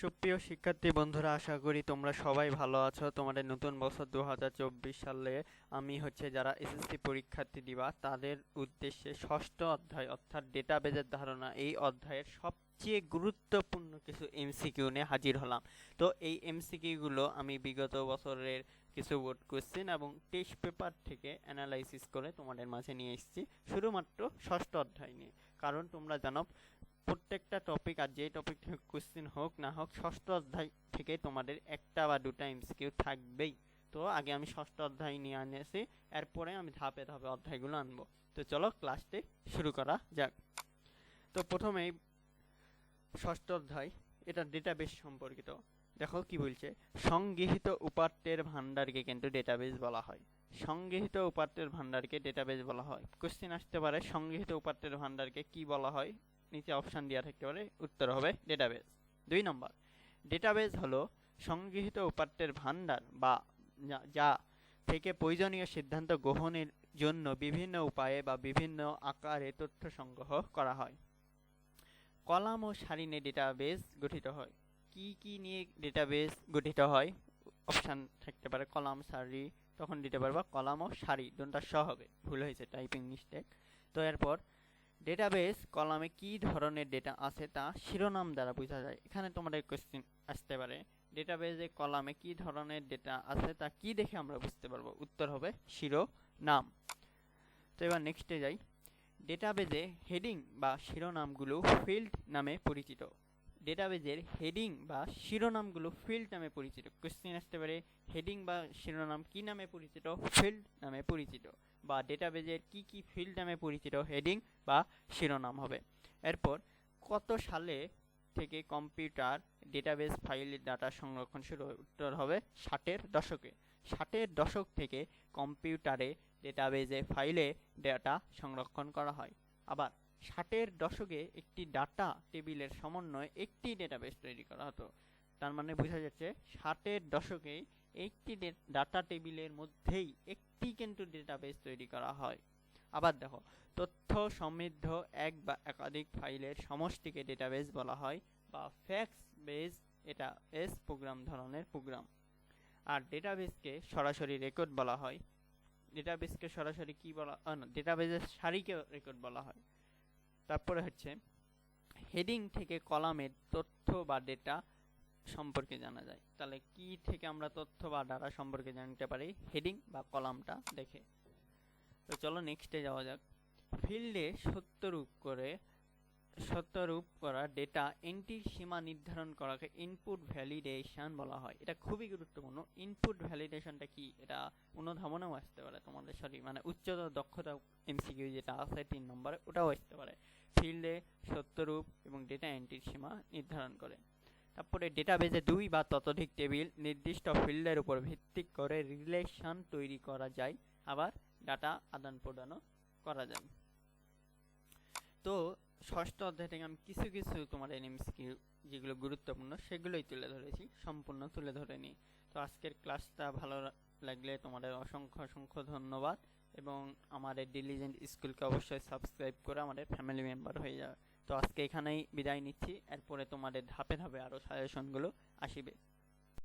সুপ্রিয় শিক্ষার্থী বন্ধুরা, আশা করি তোমরা সবাই ভালো আছো। তোমাদের নতুন বছর দুহাজার চব্বিশ সালে আমি হচ্ছে যারা এসএসসি পরীক্ষার্থী দিবা, তাদের উদ্দেশ্যে ষষ্ঠ অধ্যায় অর্থাৎ ডেটাবেজের ধারণা, এই অধ্যায়ের সবচেয়ে গুরুত্বপূর্ণ কিছু এমসিকিউ নিয়ে হাজির হলাম। তো এই এমসিকিউগুলো আমি বিগত বছরের কিছু বোর্ড কোশ্চেন এবং টেস্ট পেপার থেকে অ্যানালাইসিস করে তোমাদের মাঝে নিয়ে এসেছি। শুধুমাত্র ষষ্ঠ অধ্যায় নিয়ে। কারণ তোমরা জানো প্রত্যেকটা টপিক আর যে টপিক কোশ্চেন হোক, না হোক, ষষ্ঠ অধ্যায় থেকে তোমাদের একটা বা দুটা এমসিকিউ থাকবেই। তো আগে আমি ষষ্ঠ অধ্যায় নিয়ে আনেছি এরপরে আমি ধাপে ধাপে অধ্যায়গুলো আনব। তো চলো ক্লাসটি শুরু করা যাক। তো প্রথমেই ষষ্ঠ অধ্যায়, এটা ডেটাবেস সম্পর্কিত। দেখো কি বলছে, সংগৃহীত উপাত্তের ভান্ডারকে কিন্তু ডেটাবেস বলা হয়। সংগৃহীত উপাত্তের ভান্ডারকে ডেটাবেস বলা হয়। কোশ্চেন আসতে পারে, সংগৃহীত উপাত্তের ভান্ডারকে কি বলা হয়? নিচে অপশান দেওয়া থাকতে পারে, উত্তর হবে ডেটাবেস দুই নম্বর ডেটাবেস হলো সংগৃহীত উপাত্তের ভান্ডার বা যা- থেকে প্রয়োজনীয় সিদ্ধান্ত গ্রহণের জন্য বিভিন্ন উপায়ে বা বিভিন্ন আকারে তথ্য সংগ্রহ করা হয়। কলাম ও সারি নিয়ে ডেটাবেস গঠিত হয়। কি কি নিয়ে ডেটাবেস গঠিত হয়? অপশান থাকতে পারে কলাম, সারি, তখন দিতে পারবা কলাম ও সারি দুটা স হবে ভুল হয়েছে টাইপিং মিস্টেক তো এরপর ডেটাবেস কলামে কি ধরনের ডেটা আছে তা শিরোনাম দ্বারা বোঝা যায়। এখানে তোমাদের কোশ্চেন আসতে পারে ডেটাবেসে কলামে কি ধরনের ডেটা আছে তা কি দেখে আমরা বুঝতে পারব? উত্তর হবে শিরোনাম। তো এবার নেক্সটে যাই। ডেটাবেজে হেডিং বা শিরোনামগুলো ফিল্ড নামে পরিচিত। ডেটাবেজের হেডিং বা শিরোনামগুলো ফিল্ড নামে পরিচিত। কোশ্চেন আসতে পারে হেডিং বা শিরোনাম কি নামে পরিচিত? ফিল্ড নামে পরিচিত। বা ডেটাবেজের কি কি ফিল্ড নামে পরিচিত হেডিং বা শিরোনাম হবে। এরপর, কত সালে থেকে কম্পিউটার ডেটাবেস ফাইলের ডাটা সংরক্ষণ শুরু উত্তর হবে ষাটের দশকে। ষাটের দশক থেকে কম্পিউটারে ডেটাবেজে ফাইলে ডাটা সংরক্ষণ করা হয়। আবার ষাটের দশকে একটি ডাটা টেবিলের সমন্বয়ে একটি ডেটাবেস তৈরি করা হতো। তার মানে বোঝা যাচ্ছে ষাটের দশকে একটি ডাটা টেবিলের মধ্যেই একটি কিন্তু ডেটাবেস তৈরি করা হয়। আবার দেখো, তথ্য সমৃদ্ধ এক বা একাধিক ফাইলের সমষ্টিকে ডেটাবেস বলা হয় বা ফ্যাক্স বেস এটা এস প্রোগ্রাম ধরনের প্রোগ্রাম আর ডেটাবেসকে সরাসরি রেকর্ড বলা হয়। ডেটাবেসকে সরাসরি কি বলা না ডেটাবেসের সারিকে রেকর্ড বলা হয়। তারপরে হচ্ছে হেডিং থেকে কলামের তথ্য বা ডেটা সম্পর্কে জানা যায়। তাহলে কি থেকে আমরা তথ্য বা ডাটা সম্পর্কে জানতে পারি? হেডিং বা কলামটা দেখে। তো চলো নেক্সটে যাওয়া যাক। ফিল্ডে সত্যরূপ করে, সত্যরূপ করা ডেটা এন্ট্রির সীমা নির্ধারণ করাকে ইনপুট ভ্যালিডেশন বলা হয়। এটা খুবই গুরুত্বপূর্ণ। ইনপুট ভ্যালিডেশনটা কি? এটা অনুধাবনেও আসতে পারে তোমাদের সরি মানে উচ্চতর দক্ষতা এমসিকিউ যেটা আছে তিন নম্বরে, ওটাও আসতে পারে। ফিল্ডে সত্যরূপ এবং ডেটা এন্ট্রির সীমা নির্ধারণ করে। তারপরে ডেটাবেজে দুই বা ততোধিক টেবিল নির্দিষ্ট ফিল্ডের উপর ভিত্তি করে রিলেশন তৈরি করা যায়। আবার ডাটা আদান প্রদানও করা যায়। তো ষষ্ঠ অধ্যায় থেকে আমি কিছু কিছু তোমার এনএমসিকিউ যেগুলো গুরুত্বপূর্ণ সেগুলোই তুলে ধরেছি, সম্পূর্ণ তুলে ধরেনি তো আজকের ক্লাসটা ভালো লাগলে তোমাদের অসংখ্য অসংখ্য ধন্যবাদ। এবং আমাদের ডিলিজেন্ট স্কুলকে অবশ্যই সাবস্ক্রাইব করে আমাদের ফ্যামিলি মেম্বার হয়ে যাবে। তো আজকে এখানেই বিদায় নিচ্ছি। এরপরে তোমাদের ধাপে ধাপে আরও সাজেশনগুলো আসিবে।